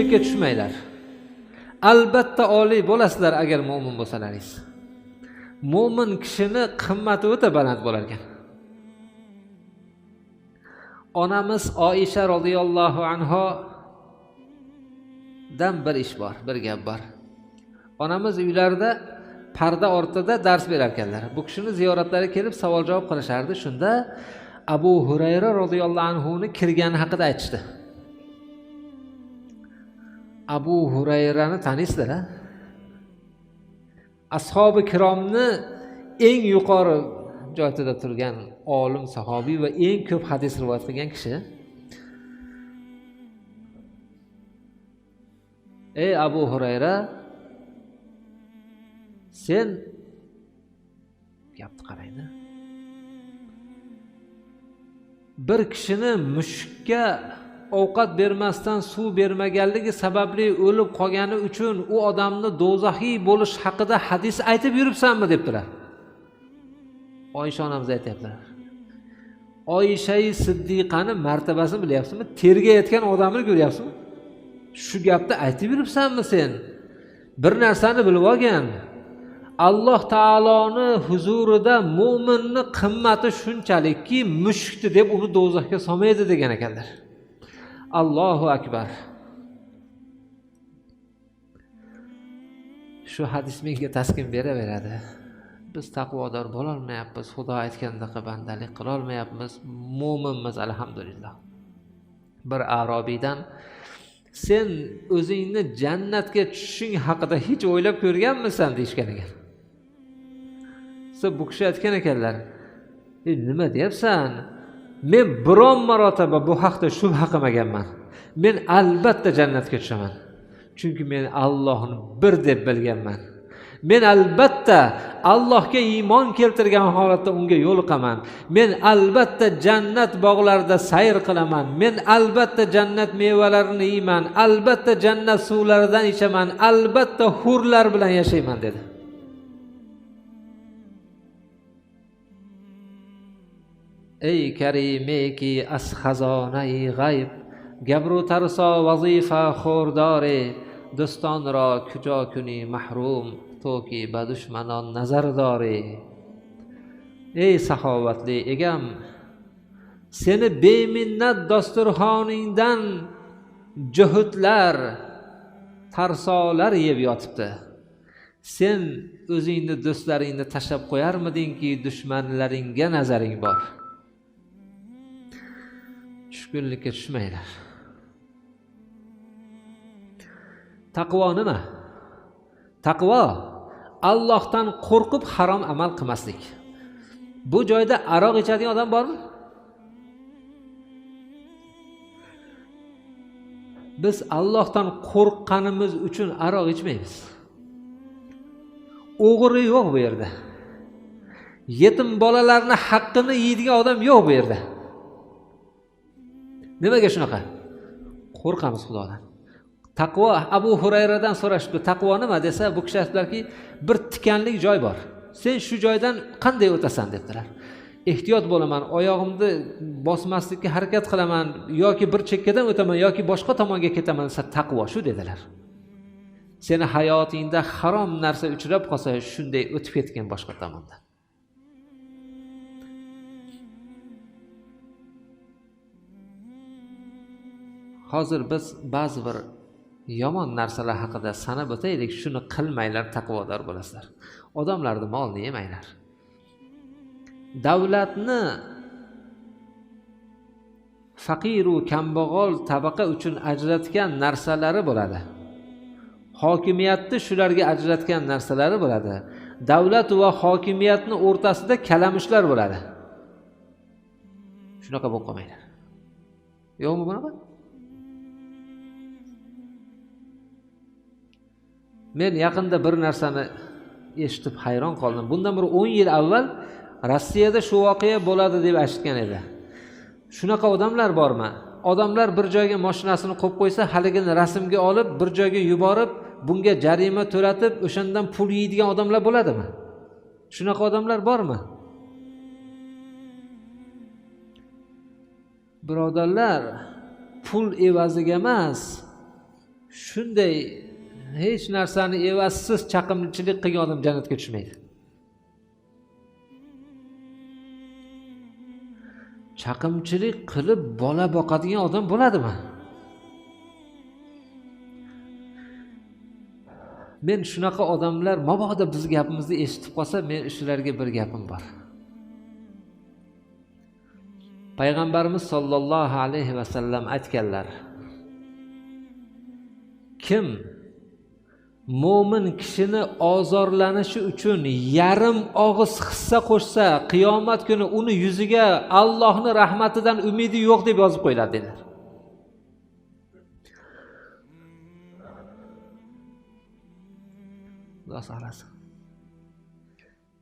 tushkunlikka tushmanglar? Albatta oliy bo'lasizlar agar mo'min bo'lsalaringiz mo'min kishini qimmati o'ta baland bo'lar ekan onamiz oisha roziyallohu anho dan bir ish bor bir gap bor. Onamiz uylarida parda ortida dars berar ekanlar bu kishini ziyoratlari kelib savol javob qilishardi. Shunda abu hurayra roziyallohu anhuni kirgani haqida aytishdi. Abu hurayrani taniysizlar ashobi kiromni eng yuqori joyida turgan olim sahobiy va eng ko'p hadis rivoyat qilgan kishi. Ey abu hurayra sen gapni qarangda. Bir kishini mushukka ovqat bermasdan suv bermaganligi sababli o'lib qolgani uchun u odamni do'zaxiy bo'lish haqida hadis aytib yuribsanmi debdilar. Oysha onamiz aytyaptilar. Oyishai siddiqani martabasini bilyapsizmi? Tergayotgan odamni ko'ryapsizmi? Shu gapni aytib yuribsanmi sen? Bir narsani bilib olgin. Alloh taoloni huzurida mo'minni qimmati shunchalikki mushukni deb uni do'zaxga solmaydi degan ekanlar allohu akbar. Shu hadis menga taskin beraveradi. Biz taqvodor bo'lolmayapmiz xudo aytgandaqa bandalik qilolmayapmiz. Mo'minmiz alhamdulillah. Bir arobiydan sen o'zingni jannatga tushishing haqida hech o'ylab ko'rganmisan? deyishgan ekan. So bu kishi aytgan ekanlar e nima deyapsan? Men biron marotaba bu haqda shubha qilmaganman. Men albatta jannatga tushaman. Chunki men allohni bir deb bilganman. Men albatta allohga iymon keltirgan holatda unga yo'liqaman. Men albatta jannat bog'larida sayr qilaman. Men albatta jannat mevalarini yeyman. Albatta jannat suvlaridan ichaman. Albatta hurlar bilan yashayman dedi. Ey karimeki az xazonai g'ayb gabru tarso vazifa xo'rdore do'ston ro kujo kuni mahrum toki badushmanon nazardore ey saxovatli egam seni beminnat dasturxoningdan juhudlar tarsolar yeb yotibdi. Sen o'zingni do'stlaringni tashlab qo'yarmidingki dushmanlaringga nazaring bor. Tushkunlikka tushmanglar taqvo nima? Taqvo allohdan qo'rqib harom amal qilmaslik. Bu joyda aroq ichadigan odam bormi? Biz allohdan qo'rqqanimiz uchun aroq ichmaymiz. O'g'ri yo'q bu yerda. Yetim bolalarni haqqini yeydigan odam yo'q bu yerda. Nimaga shunaqa? Qo'rqamiz xudodan. Taqvo abu hurayradan so'rashibdi taqvo nima desa bu kishi aytdilarki bir tikanlik joy bor. Sen shu joydan qanday o'tasan debdilar ehtiyot bo'laman oyog'imni bosmaslikka harakat qilaman yoki bir chekkadan o'taman yoki boshqa tomonga ketaman desa taqvo shu dedilar. Seni hayotingda harom narsa uchrab qolsa shunday o'tib ketgin boshqa tomondan hozir biz ba'zi bir yomon narsalar haqida sanab o'taylik shuni qilmanglar taqvodor bo'lasizlar. Odamlarni molini yemanglar davlatni faqiru kambag'al tabaqa uchun ajratgan narsalari bo'ladi. Hokimiyatni shularga ajratgan narsalari bo'ladi. Davlat va hokimiyatni o'rtasida kalamushlar bo'ladi. Shunaqa bo'lib qolmanglar. Yo'qmi bunaqa? Men yaqinda bir narsani eshitib hayron qoldim. Bundan bir o'n yil avval rossiyada shu voqea bo'ladi deb eshitgan edi. Shunaqa odamlar bormi? Odamlar bir joyga moshinasini qo'yib qo'ysa haligini rasmga olib bir joyga yuborib bunga jarima to'latib o'shandan pul yeydigan odamlar bo'ladimi? Shunaqa odamlar bormi? Birodarlar pul evaziga emas shunday hech narsani evazsiz chaqimchilik qilgan odam jannatga tushmaydi. Chaqimchilik qilib bola boqadigan odam bo'ladimi? Men shunaqa odamlar mabodo biz gapimizni eshitib qolsa men shularga bir gapim bor. Payg'ambarimiz sollallohu alayhi vasallam aytganlar kim mo'min kishini ozorlanishi uchun yarim og'iz hissa qo'shsa qiyomat kuni uni yuziga allohni rahmatidan umidi yo'q deb yozib qo'yiladi dedilar. Xudo saqlasin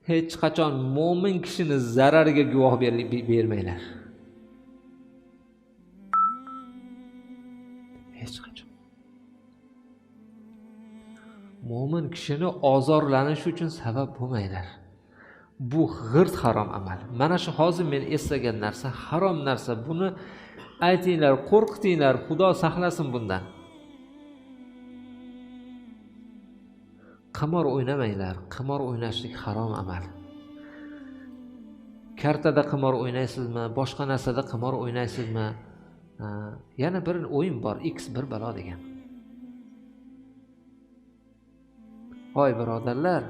hech qachon mo'min kishini zarariga guvoh bermanglar. Hech qachon. Mo'min kishini ozorlanishi uchun sabab bo'lmanglar bu g'irt harom amal. Mana shu hozir men eslagan narsa harom narsa. Buni aytinglar qo'rqitinglar xudo saqlasin bundan. Qimor o'ynamanglar. Qimor o'ynashlik harom amal. Kartada qimor o'ynaysizmi? Boshqa narsada qimor o'ynaysizmi? Yana bir o'yin bor. X bir balo degan. hoy birodarlar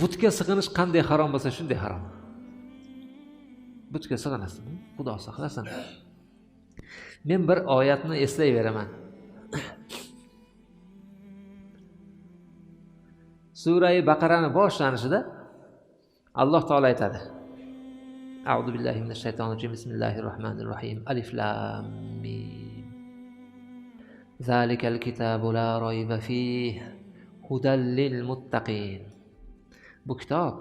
butga sig'inish qanday harom bo'lsa shunday harom butga sig'inasiz xudo saqlasin men bir oyatni eslayveraman surai baqarani boshlanishida alloh taolo aytadi أعوذ بالله من الشيطان الرجيم بسم الله الرحمن الرحيم ألف لام ميم ذلك الكتاب لا ريب فيه هدى للمتقين bu kitob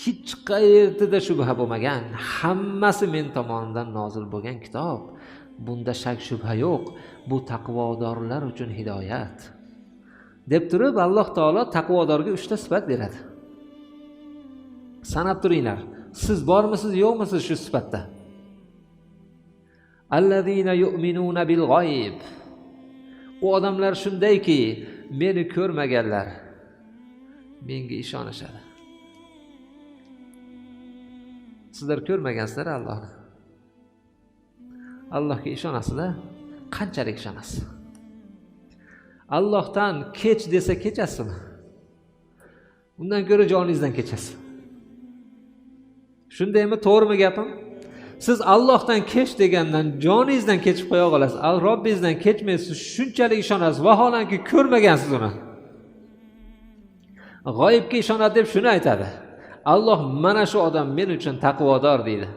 hech qayerda shubha bo'lmagan hammasi men tomonidan nozil bo'lgan kitob bunda shak shubha yo'q bu taqvodorlar uchun hidoyat deb turib alloh taolo taqvodorga uchta sifat beradi sanab turinglar siz bormisiz yo'qmisiz shu sifatda Allazina yu'minuna bil g'oyib u odamlar shundayki meni ko'rmaganlar. Menga ishonishadi. Sizlar ko'rmagansizlar allohni. Allohga ishonasizlar qanchalik ishonasiz? Allohdan kech desa kechasizmi? Undan ko'ra joningizdan kechasiz. Shundaymi to'g'rimi gapim siz allohdan kech degandan joningizdan kechib qo'ya qolasiz al robbingizdan kechmaysiz shunchalik ishonasiz vaholanki ko'rmagansiz uni. G'oyibga ishonadi deb shuni aytadi. Alloh mana shu odam men uchun taqvodor deydi.